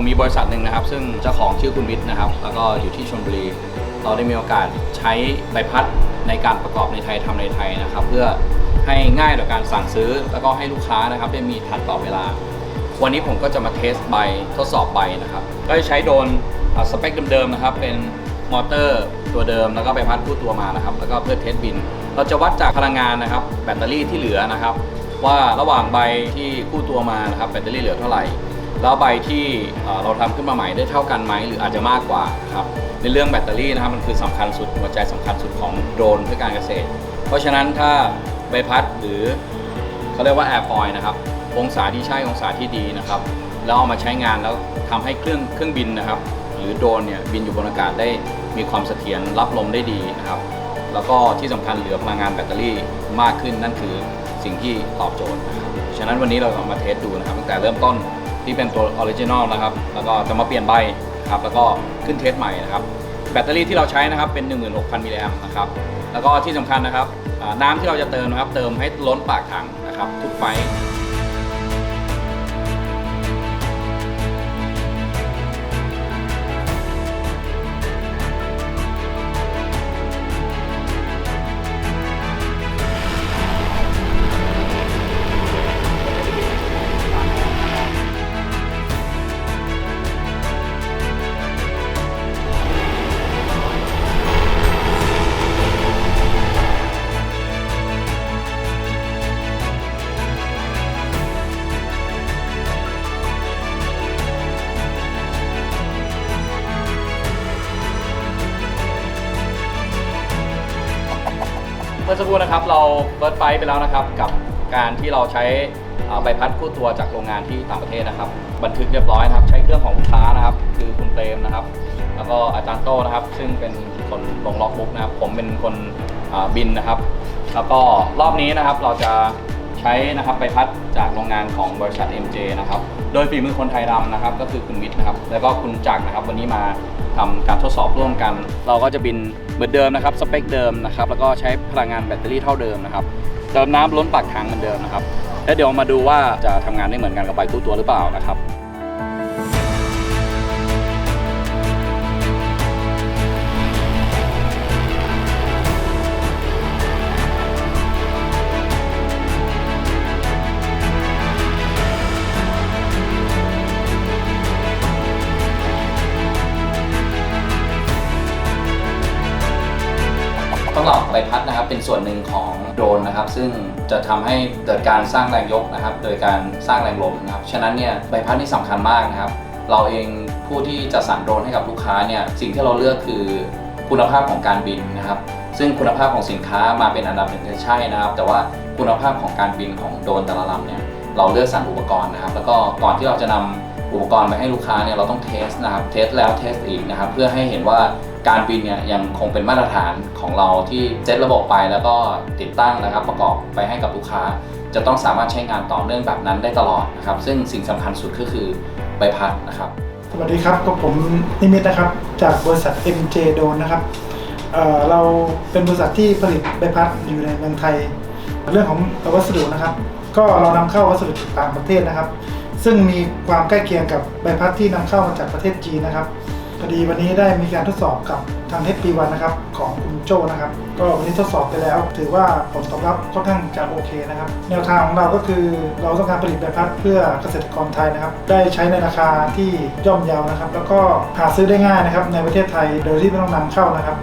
ผมมีบริษัทหนึ่งนะครับ ซึ่งเจ้าของชื่อคุณวิทย์นะครับ แล้วก็อยู่ที่ชลบุรี เราได้มีโอกาสใช้ใบพัดในการประกอบในไทยทำในไทยนะครับ เพื่อให้ง่ายต่อการสั่งซื้อ แล้วก็ให้ลูกค้านะครับได้มีทันต่อเวลา วันนี้ผมก็จะมาเทสใบทดสอบใบนะครับ ก็จะใช้โดนสเปคเดิมๆนะครับ เป็นมอเตอร์ตัวเดิมแล้วก็ใบพัดคู่ตัวมานะครับ แล้วก็เพื่อเทสบิน เราจะวัดจากพลังงานนะครับ แบตเตอรี่ที่เหลือนะครับ ว่าระหว่างใบที่คู่ตัวมานะครับแบตเตอรี่เหลือเท่าไหร่ แล้วใบที่เราทำขึ้นมาใหม่ได้เท่ากันไหมหรืออาจจะมากกว่าครับในเรื่องแบตเตอรี่นะครับมันคือสำคัญสุดหัวใจสำคัญสุดของโดรนเพื่อการเกษตร เพราะฉะนั้นถ้าใบพัดหรือเขาเรียกว่าแอร์ฟอยนะครับองศาที่ใช่องศาที่ดีนะครับแล้วเอามาใช้งานแล้วทำให้เครื่องเครื่องบินนะครับ หรือโดรนเนี่ยบินอยู่บนอากาศได้มีความเสถียรรับลมได้ดีนะครับ แล้วก็ที่สำคัญเหลือพลังงานแบตเตอรี่มากขึ้นนั่นคือสิ่งที่ตอบโจทย์นะครับฉะนั้นวันนี้เราเอามาเทสดูนะครับตั้งแต่เริ่มต้น ที่เป็นตัวออริจินอลนะครับ แล้วก็จะมาเปลี่ยนใบนะครับ แล้วก็ขึ้นเทสใหม่นะครับ แบตเตอรี่ที่เราใช้นะครับเป็น 16,000 มิลลิแอมป์นะครับ แล้วก็ที่สำคัญนะครับ น้ำที่เราจะเติมนะครับ เติมให้ล้นปากถังนะครับ ทุกไฟ มื่อสักครู่นะครับเราเบิร์ดไฟไปแล้วนะครับ กับการที่เราใช้ใบพัดคู่ตัวจากโรงงานที่ต่างประเทศนะครับ บันทึกเรียบร้อยนะครับ ใช้เครื่องของลูกค้านะครับ คือคุณเปรมนะครับ แล้วก็อาจารย์โต้นะครับ ซึ่งเป็นคนลงล็อกบุ๊กนะครับ ผมเป็นคนบินนะครับ แล้วก็รอบนี้นะครับเราจะใช้นะครับใบพัดจากโรงงานของบริษัท MJ นะครับ โดยฝีมือคนไทยรำนะครับ ก็คือคุณวิทย์นะครับ แล้วก็คุณจักรนะครับ วันนี้มาทำการทดสอบร่วมกัน เราก็จะบิน เหมือนเดิมนะครับสเปคเดิมนะครับแล้วก็ใช้พลังงานแบตเตอรี่เท่าเดิมนะครับเติมน้ำล้นปากถังเหมือนเดิมนะครับแล้วเดี๋ยวมาดูว่าจะทำงานได้เหมือนกันกับใบคู่ตัวหรือเปล่านะครับ ใบพัดนะครับ เป็นส่วนหนึ่งของโดรนนะครับ ซึ่งจะทำให้เกิดการสร้างแรงยกนะครับ โดยการสร้างแรงลมนะครับ ฉะนั้นเนี่ยใบพัดนี่สำคัญมากนะครับ เราเองผู้ที่จะสั่งโดรนให้กับลูกค้าเนี่ย สิ่งที่เราเลือกคือคุณภาพของการบินนะครับ ซึ่งคุณภาพของสินค้ามาเป็นอันดับหนึ่งใช่นะครับ แต่ว่าคุณภาพของการบินของโดรนแต่ละลำเนี่ยเราเลือกสั่งอุปกรณ์นะครับ แล้วก็ก่อนที่เราจะนำอุปกรณ์ไปให้ลูกค้าเนี่ยเราต้องเทสนะครับ เทสแล้วเทสอีกนะครับ เพื่อให้เห็นว่า การบินเนี่ยยังคงเป็นมาตรฐานของเราที่เซตระบบไปแล้วก็ติดตั้งนะครับประกอบไปให้กับลูกค้า จะต้องสามารถใช้งานต่อเนื่องแบบนั้นได้ตลอดนะครับ ซึ่งสิ่งสำคัญสุดก็คือใบพัดนะครับ สวัสดีครับกับผมนิมิตนะครับ จากบริษัท MJ โดนนะครับเเราเป็นบริษัทที่ผลิตใบพัดอยู่ในเมืองไทย เรื่องของวัสดุนะครับ ก็เรานำเข้าวัสดุต่างประเทศนะครับ ซึ่งมีความใกล้เคียงกับใบพัดที่นำเข้ามาจากประเทศจีนนะครับ พอดีวันนี้ได้มีการทดสอบกับทาง HP1 นะครับของคุณโจนะครับ ก็วันนี้ทดสอบไปแล้ว ถือว่าผลตอบรับค่อนข้างจะโอเคนะครับ แนวทางของเราก็คือเราต้องการผลิตใบพัดเพื่อเกษตรกรไทยนะครับ ได้ใช้ในราคาที่ย่อมเยานะครับ แล้วก็หาซื้อได้ง่ายนะครับในประเทศไทยโดยที่ไม่ต้องนำเข้านะครับ